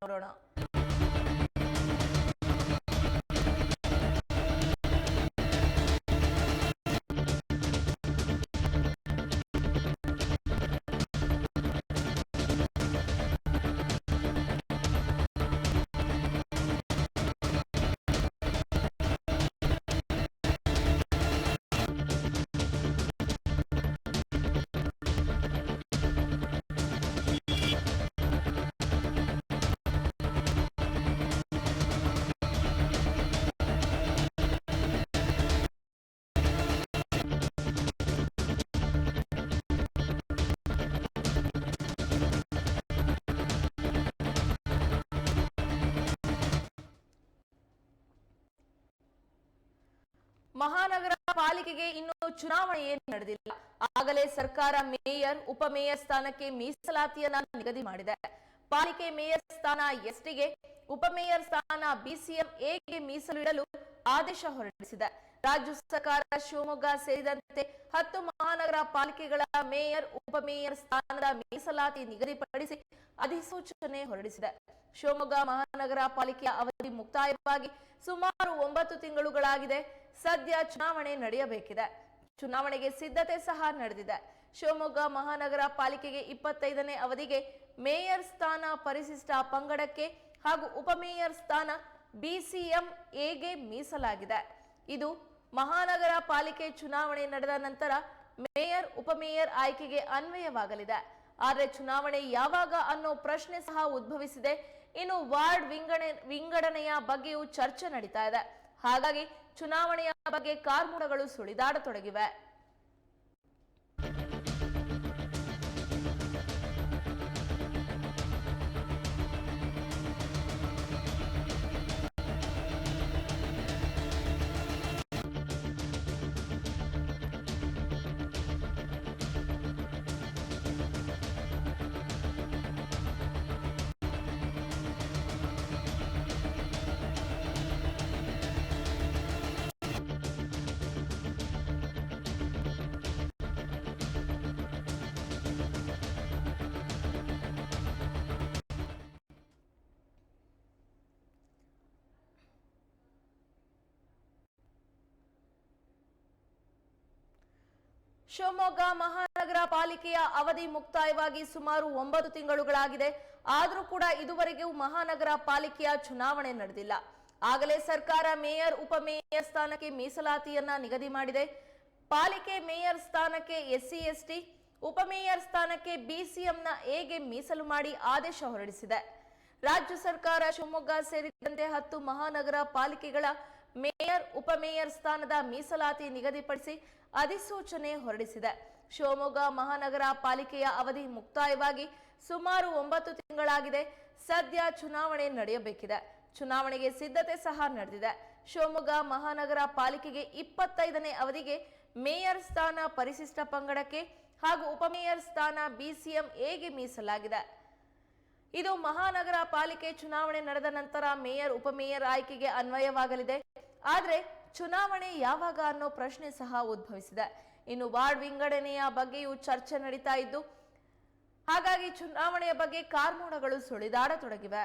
ನೋಡೋಣ ಮಹಾನಗರ ಪಾಲಿಕೆಗೆ ಇನ್ನೂ ಚುನಾವಣೆ ಏನು ನಡೆದಿಲ್ಲ. ಆಗಲೇ ಸರ್ಕಾರ ಮೇಯರ್ ಉಪಮೇಯರ್ ಸ್ಥಾನಕ್ಕೆ ಮೀಸಲಾತಿಯನ್ನ ನಿಗದಿ ಮಾಡಿದೆ. ಪಾಲಿಕೆ ಮೇಯರ್ ಸ್ಥಾನ ಎಸ್ಟಿಗೆ ಉಪಮೇಯರ್ ಸ್ಥಾನ ಬಿಸಿಎಂ ಎಗೆ ಮೀಸಲಿಡಲು ಆದೇಶ ಹೊರಡಿಸಿದೆ. ರಾಜ್ಯ ಸರ್ಕಾರ ಶಿವಮೊಗ್ಗ ಸೇರಿದಂತೆ ಹತ್ತು ಮಹಾನಗರ ಪಾಲಿಕೆಗಳ ಮೇಯರ್ ಉಪಮೇಯರ್ ಸ್ಥಾನದ ಮೀಸಲಾತಿ ನಿಗದಿಪಡಿಸಿ ಅಧಿಸೂಚನೆ ಹೊರಡಿಸಿದೆ. ಶಿವಮೊಗ್ಗ ಮಹಾನಗರ ಪಾಲಿಕೆಯ ಅವಧಿ ಮುಕ್ತಾಯವಾಗಿ ಸುಮಾರು ಒಂಬತ್ತು ತಿಂಗಳುಗಳಾಗಿದೆ. ಸದ್ಯ ಚುನಾವಣೆ ನಡೆಯಬೇಕಿದೆ. ಚುನಾವಣೆಗೆ ಸಿದ್ಧತೆ ಸಹ ನಡೆದಿದೆ. ಶಿವಮೊಗ್ಗ ಮಹಾನಗರ ಪಾಲಿಕೆಗೆ ಇಪ್ಪತ್ತೈದನೇ ಅವಧಿಗೆ ಮೇಯರ್ ಸ್ಥಾನ ಪರಿಶಿಷ್ಟ ಪಂಗಡಕ್ಕೆ ಹಾಗೂ ಉಪಮೇಯರ್ ಸ್ಥಾನ ಬಿಸಿಎಂ ಎಗೆ ಮೀಸಲಾಗಿದೆ. ಇದು ಮಹಾನಗರ ಪಾಲಿಕೆ ಚುನಾವಣೆ ನಡೆದ ನಂತರ ಮೇಯರ್ ಉಪಮೇಯರ್ ಆಯ್ಕೆಗೆ ಅನ್ವಯವಾಗಲಿದೆ. ಆದರೆ ಚುನಾವಣೆ ಯಾವಾಗ ಅನ್ನೋ ಪ್ರಶ್ನೆ ಸಹ ಉದ್ಭವಿಸಿದೆ. ಇನ್ನು ವಾರ್ಡ್ ವಿಂಗಡಣೆ ವಿಂಗಡಣೆಯ ಬಗ್ಗೆಯೂ ಚರ್ಚೆ ನಡೀತಾ ಇದೆ. ಹಾಗಾಗಿ ಚುನಾವಣೆಯ ಬಗ್ಗೆ ಕಾರ್ಮೋಡಗಳು ಸುಳಿದಾಡತೊಡಗಿವೆ. ಶಿವಮೊಗ್ಗ ಮಹಾನಗರ ಪಾಲಿಕೆಯ ಅವಧಿ ಮುಕ್ತಾಯವಾಗಿ ಸುಮಾರು ಒಂಬತ್ತು ತಿಂಗಳುಗಳಾಗಿದೆ. ಆದರೂ ಕೂಡ ಇದುವರೆಗೂ ಮಹಾನಗರ ಪಾಲಿಕೆಯ ಚುನಾವಣೆ ನಡೆದಿಲ್ಲ. ಆಗಲೇ ಸರ್ಕಾರ ಮೇಯರ್ ಉಪಮೇಯರ್ ಸ್ಥಾನಕ್ಕೆ ಮೀಸಲಾತಿಯನ್ನ ನಿಗದಿ ಮಾಡಿದೆ. ಪಾಲಿಕೆ ಮೇಯರ್ ಸ್ಥಾನಕ್ಕೆ ಎಸ್ಸಿ, ಎಸ್ಟಿ ಉಪಮೇಯರ್ ಸ್ಥಾನಕ್ಕೆ ಬಿಸಿಎಂನ ಎಗೆ ಮೀಸಲು ಮಾಡಿ ಆದೇಶ ಹೊರಡಿಸಿದೆ. ರಾಜ್ಯ ಸರ್ಕಾರ ಶಿವಮೊಗ್ಗ ಸೇರಿದಂತೆ ಹತ್ತು ಮಹಾನಗರ ಪಾಲಿಕೆಗಳ ಮೇಯರ್ ಉಪಮೇಯರ್ ಸ್ಥಾನದ ಮೀಸಲಾತಿ ನಿಗದಿಪಡಿಸಿ ಅಧಿಸೂಚನೆ ಹೊರಡಿಸಿದೆ. ಶಿವಮೊಗ್ಗ ಮಹಾನಗರ ಪಾಲಿಕೆಯ ಅವಧಿ ಮುಕ್ತಾಯವಾಗಿ ಸುಮಾರು ಒಂಬತ್ತು ತಿಂಗಳಾಗಿದೆ. ಸದ್ಯ ಚುನಾವಣೆ ನಡೆಯಬೇಕಿದೆ. ಚುನಾವಣೆಗೆ ಸಿದ್ಧತೆ ಸಹ ನಡೆದಿದೆ. ಶಿವಮೊಗ್ಗ ಮಹಾನಗರ ಪಾಲಿಕೆಗೆ ಇಪ್ಪತ್ತೈದನೇ ಅವಧಿಗೆ ಮೇಯರ್ ಸ್ಥಾನ ಪರಿಶಿಷ್ಟ ಪಂಗಡಕ್ಕೆ ಹಾಗೂ ಉಪಮೇಯರ್ ಸ್ಥಾನ ಬಿಸಿಎಂ ಎಗೆ ಮೀಸಲಾಗಿದೆ. ಇದು ಮಹಾನಗರ ಪಾಲಿಕೆ ಚುನಾವಣೆ ನಡೆದ ನಂತರ ಮೇಯರ್ ಉಪಮೇಯರ್ ಆಯ್ಕೆಗೆ ಅನ್ವಯವಾಗಲಿದೆ. ಆದರೆ ಚುನಾವಣೆ ಯಾವಾಗ ಅನ್ನೋ ಪ್ರಶ್ನೆ ಸಹ ಉದ್ಭವಿಸಿದೆ. ಇನ್ನು ವಾರ್ಡ್ ವಿಂಗಡಣೆಯ ಬಗ್ಗೆಯೂ ಚರ್ಚೆ ನಡೀತಾ ಇದ್ದು, ಹಾಗಾಗಿ ಚುನಾವಣೆಯ ಬಗ್ಗೆ ಕಾರ್ಮೋಣಗಳು ಸುಳಿದಾಡತೊಡಗಿವೆ.